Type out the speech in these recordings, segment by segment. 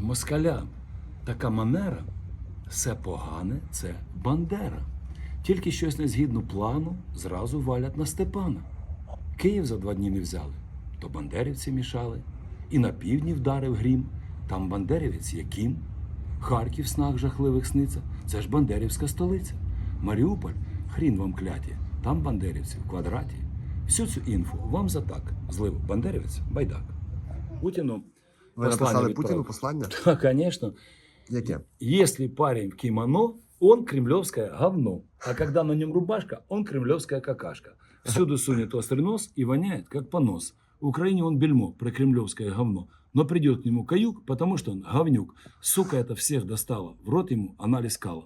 москалям така манера, все погане це Бандера. Тільки щось не згідно плану, зразу валять на Степана. Київ за два дні не взяли, то бандерівці мішали. І на півдні вдарив грім, там бандерівець є кім. Харків снах жахливих сниться, це ж бандерівська столиця. Маріуполь, хрін вам кляті, там бандерівці в квадраті. Всю цю інфу вам за так. Злив бандерівець, байдак. Путіну Ви написали Путіну послання? Да, конечно. Яке? Если парень в кимоно, он кремлевское говно. А когда на нем рубашка, он кремлевская какашка. Всюду сунет острый нос и воняет, как понос. В Украине он бельмо, про кремлевское говно. Но придет к нему каюк, потому что он говнюк. Сука это всех достала. В рот ему анализ кала.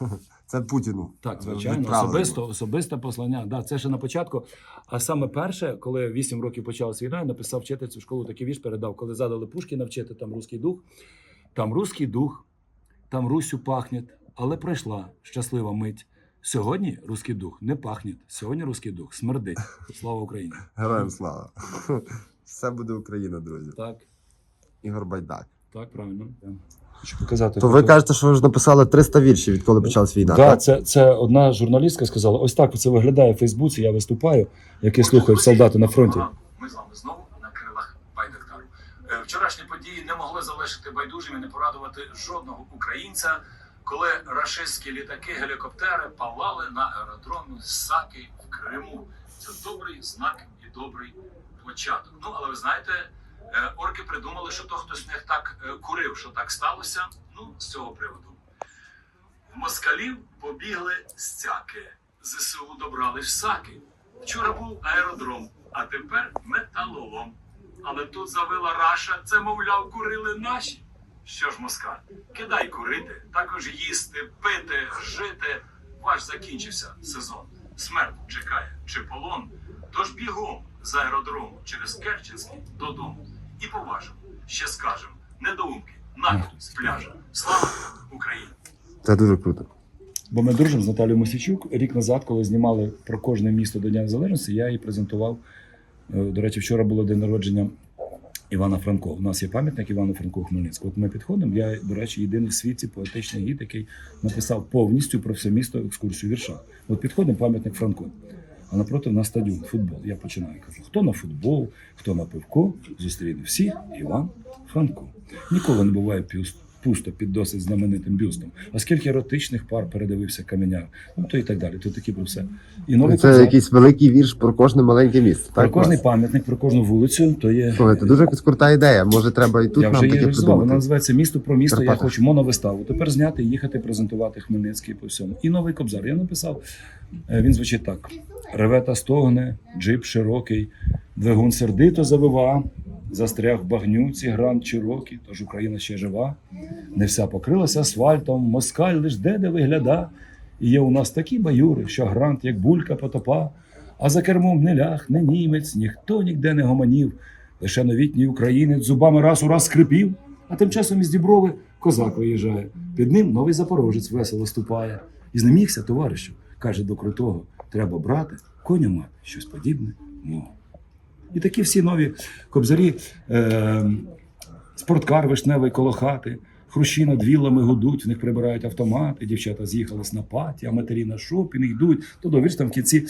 Це Путіну. Так, звичайно, відправили. особисто, особисте послання. Да, це ще на початку. А саме перше, коли 8 років почалася війна, я написав вчительцю в школу такий вірш, передав, коли задали Пушкіна вчити, там руський дух. Там руський дух, там Русю пахне, але пройшла щаслива мить. Сьогодні руський дух не пахне, сьогодні руський дух смердить. Слава Україні! Героям слава. Все буде Україна, друзі. Так, Ігор Байдак. так, правильно. Хочу показати. То ви кажете, що ви ж написали 300 віршів, відколи почалась війна. Да, так? це, це одна журналістка сказала: ось так це виглядає в Фейсбуці. Я виступаю, який слухають солдати на фронті. Ми з вами знову на крилах Байдактару. Е, Вчорашні події не могли залишити байдужими, не порадувати жодного українця, коли рашистські літаки, гелікоптери палали на аеродромі Саки в Криму. Це добрий знак і добрий початок. Ну але ви знаєте, орки придумали, що то хтось з них так е, курив, що так сталося. Ну з цього приводу. В москалів побігли стяки. ЗСУ добрали ж саки. Вчора був аеродром, а тепер металолом. Але тут завила раша, це, мовляв, курили наші. Що ж, москаль, кидай курити, також їсти, пити, жити. Ваш закінчився сезон. Смерть чекає чи полон. Тож бігом з аеродрому через Керченський додому. І поважимо, ще скажем, недоумки, нахід з пляжа. Слава Україні! Це дуже круто. Бо ми дружимо з Наталією Мосічук. Рік назад, коли знімали про кожне місто до Дня Незалежності, я її презентував. Е, До речі, вчора було день народження Івана Франко. У нас є пам'ятник Івану Франку Хмельницького. От ми підходимо. Я, до речі, єдиний в світі поетичний гід, який написав повністю про все місто екскурсію вірша. От підходимо, пам'ятник Франко. А напроти в нас стадіон, футбол. Я починаю кажу: хто на футбол, хто на пивко, зустріне всіх Іван Франко. Ніколи не буває пусто під досить знаменитим бюстом. Оскільки еротичних пар передивився каменяр, ну то і так далі. То такі про все. І новий Це козак. якийсь великий вірш про кожне маленьке місце. про Так, кожний пам'ятник, про кожну вулицю, то є. Слухайте, дуже якась крута ідея. Може, треба і тут я нам вже її таке реалізував. Вона придумати. називається Місто про місто. Я хочу моновиставу. Тепер зняти, їхати, презентувати Хмельницький по всьому. І новий кобзар. Я написав. е, Він звучить так: реве та стогне, джип широкий, двигун сердито завива, застряг в багнюці, гранд Чирокі, тож Україна ще жива. Не вся покрилася асфальтом, москаль лиш де де вигляда. І є у нас такі баюри, що грант, як булька потопа, а за кермом не лях, не німець, ніхто ніде не гомонів. Лише новітній українець зубами раз у раз скрипів, а тим часом із Діброви козак виїжджає. Під ним новий запорожець весело ступає. І знемігся, товаришу, каже до крутого: треба брати, коня мати, щось подібне. Ну. І такі всі нові кобзарі, е, спорткар вишневий коло хати, хрущі над віллами гудуть, в них прибирають автомати, дівчата з'їхались на паті, а матері на шопінг йдуть. То довірш там в кінці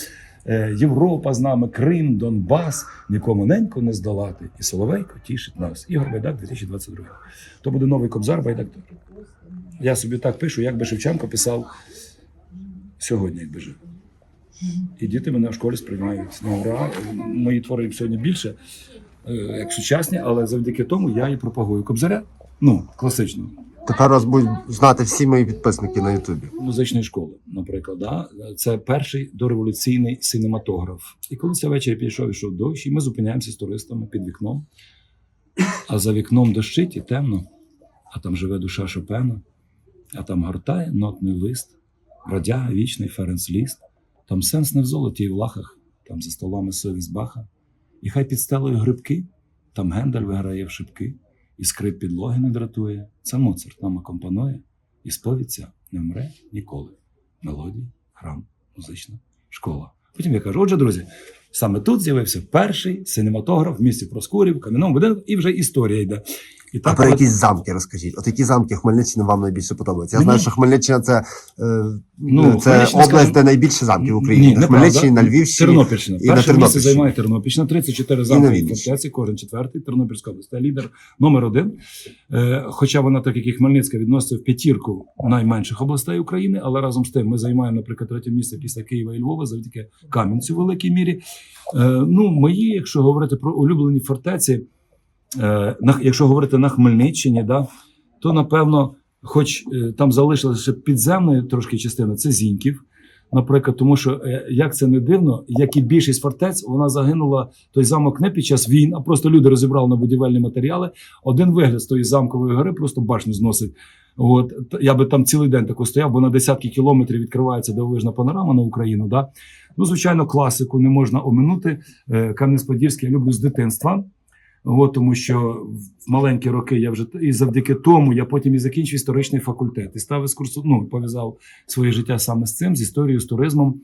е, Європа з нами, Крим, Донбас, нікому ненько не здолати. І Соловейко тішить нас. Ігор Байдак 2022. То буде новий кобзар Байдак. Я собі так пишу, як би Шевченко писав сьогодні, якби жив. І діти мене в школі сприймають на ура. Мої твори їм сьогодні більше, е, як сучасні, але завдяки тому я і пропагую кобзаря. Ну, класичного. Тепер вас будуть знати всі мої підписники на Ютубі. музичної школи, наприклад, да? це перший дореволюційний синематограф. І коли це ввечері пішов, ішов дощ, і ми зупиняємося з туристами під вікном. А за вікном дощить і темно, а там живе душа Шопена, а там гортає нотний лист, радяга вічний Ференц Ліст, там сенс не в золоті і в лахах, там за столами совість баха, і хай під стелею грибки, там Гендель виграє в шибки, і скрип підлоги не дратує. Це Моцарт нам акомпанує, і сповідця не вмре ніколи. Мелодії, храм, музична школа. Потім я кажу: отже, друзі, саме тут з'явився перший синематограф в місті Проскурів, кам'яному будинку, і вже історія йде. І А про якісь замки розкажіть. От які замки Хмельниччини вам найбільше подобаються? Я Мені- знаю, що Хмельниччина це, е, Ну, це область, скажімо, де найбільше замків в Україні. Ні, на. Хмельниччині, на Львівщині. Тернопільщина. і на Перше місце займає Тернопільщина, 34 замки Вінниччині. фортеці, кожен четвертий, Тернопільська область. Це лідер номер один. Е, хоча вона, так як і Хмельницька, відноситься в п'ятірку найменших областей України, але разом з тим ми займаємо, наприклад, третє місце після Києва і Львова, завдяки Кам'янцю в великій мірі. Е, ну, мої, якщо говорити про улюблені фортеці, якщо говорити на Хмельниччині, да, то напевно, хоч е, там залишилася ще підземна трошки частина, це Зіньків. Наприклад, тому що е, як це не дивно, як і більшість фортець, вона загинула той замок не під час війн, а просто люди розібрали на будівельні матеріали. Один вигляд з тої замкової гори просто башню зносить. От я би там цілий день тако стояв, бо на десятки кілометрів відкривається дивовижна панорама на Україну. Да? Ну, звичайно, класику не можна оминути. Е, Кам'янець-Подільський я люблю з дитинства. От, тому що в маленькі роки я вже і завдяки тому я потім і закінчив історичний факультет і став екскурсу, ну, пов'язав своє життя саме з цим, з історією, з туризмом.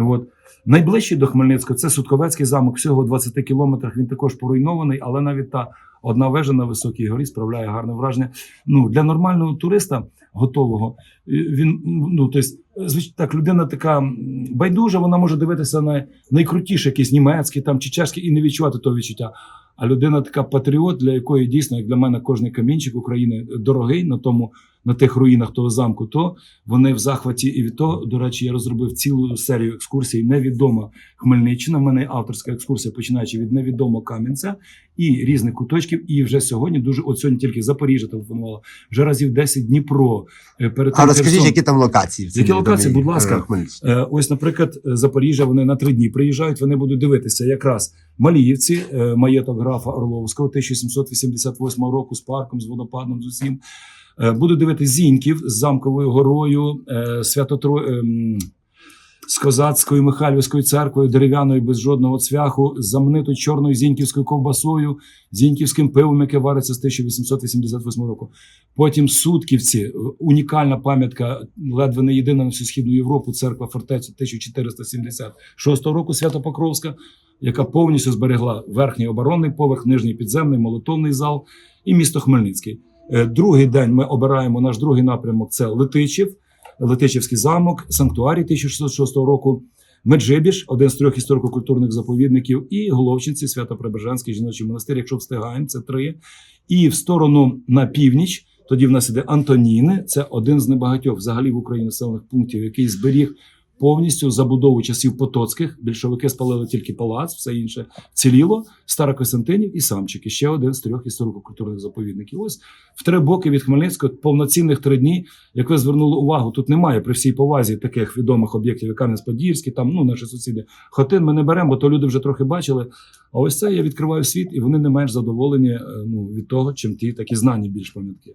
От. Найближчий до Хмельницького це Судковецький замок, всього в 20 кілометрах. Він також поруйнований, але навіть та одна вежа на високій горі справляє гарне враження. Ну, для нормального туриста готового е, він ну тобто, звич- так, людина така байдужа, вона може дивитися на найкрутіше, якийсь німецький там чи чешський, і не відчувати того відчуття. А людина така патріот, для якої дійсно, як для мене, кожний камінчик України дорогий на тому, на тих руїнах того замку, то вони в захваті і від того. До речі, я розробив цілу серію екскурсій. Невідома Хмельниччина. В мене авторська екскурсія, починаючи від невідомого Кам'янця і різних куточків. І вже сьогодні дуже от сьогодні тільки Запоріжжя телефонувала, вже разів 10 Дніпро. е, Перед А розкажіть, які там локації? Які локації, будь ласка? е, Е, Ось, наприклад, Запоріжжя, вони на три дні приїжджають, вони будуть дивитися якраз Маліївці, маєток графа Орловського 1788 року з парком, з водопадом, з усім. Е, Будуть дивитися Зіньків з замковою горою, е, Святотро... ем, з козацькою Михайлівською церквою, дерев'яною без жодного цвяху, знаменитою чорною зіньківською ковбасою, зіньківським пивом, яке вариться з 1888 року. Потім Сутківці, е, унікальна пам'ятка, ледве не єдина на всю східну Європу, церква фортеця 1476 року Свято-Покровська, яка повністю зберегла верхній оборонний поверх, нижній підземний, молитовний зал і місто Хмельницький. Е, Другий день ми обираємо наш другий напрямок це Летичів, Летичівський замок, санктуарій 1606 року. Меджибіж, один з трьох історико-культурних заповідників, і Головчинці, Свято-Прибежанський жіночий монастир, якщо встигаємо, це три. І в сторону на північ, тоді в нас іде Антоніни. Це один з небагатьох взагалі в Україні населених пунктів, який зберіг повністю забудову часів потоцьких. Більшовики спалили тільки палац, все інше ціліло. Старокостянтинів і Самчики. Ще один з трьох історико-культурних заповідників. Ось в три боки від Хмельницького повноцінних три дні. Як ви звернули увагу, тут немає при всій повазі таких відомих об'єктів, як Кам'янець-Подільський, там ну наші сусіди. Хотин ми не беремо, бо то люди вже трохи бачили. А ось це я відкриваю світ, і вони не менш задоволені е, ну, від того, чим ті такі знані більш пам'ятки.